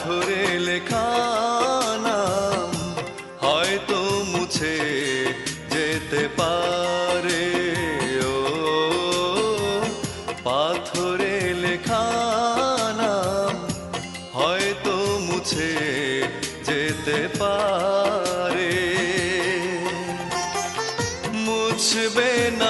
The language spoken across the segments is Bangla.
পাথরে লেখা হয়তো মুছে যেতে পারে। ও পাথরে লেখা হয়তো মুছে যেতে পারে। মুছবে না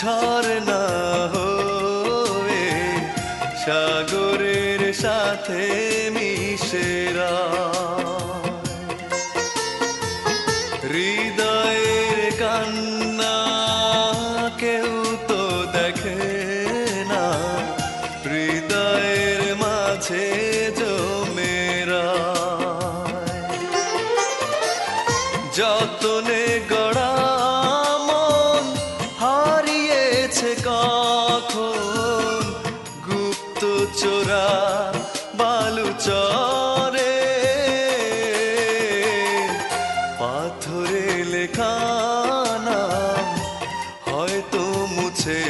ঝর্ণা হয়ে সাগরের সাথে মিশেরা হৃদয়ের কান্না কেউ তো দেখে না, হৃদয়ের মাঝে জমেরা যতনে গড়া গেছে কখন গুপ্ত চোরা বালু চরে। পাথরে লেখা নাম হয়তো মুছে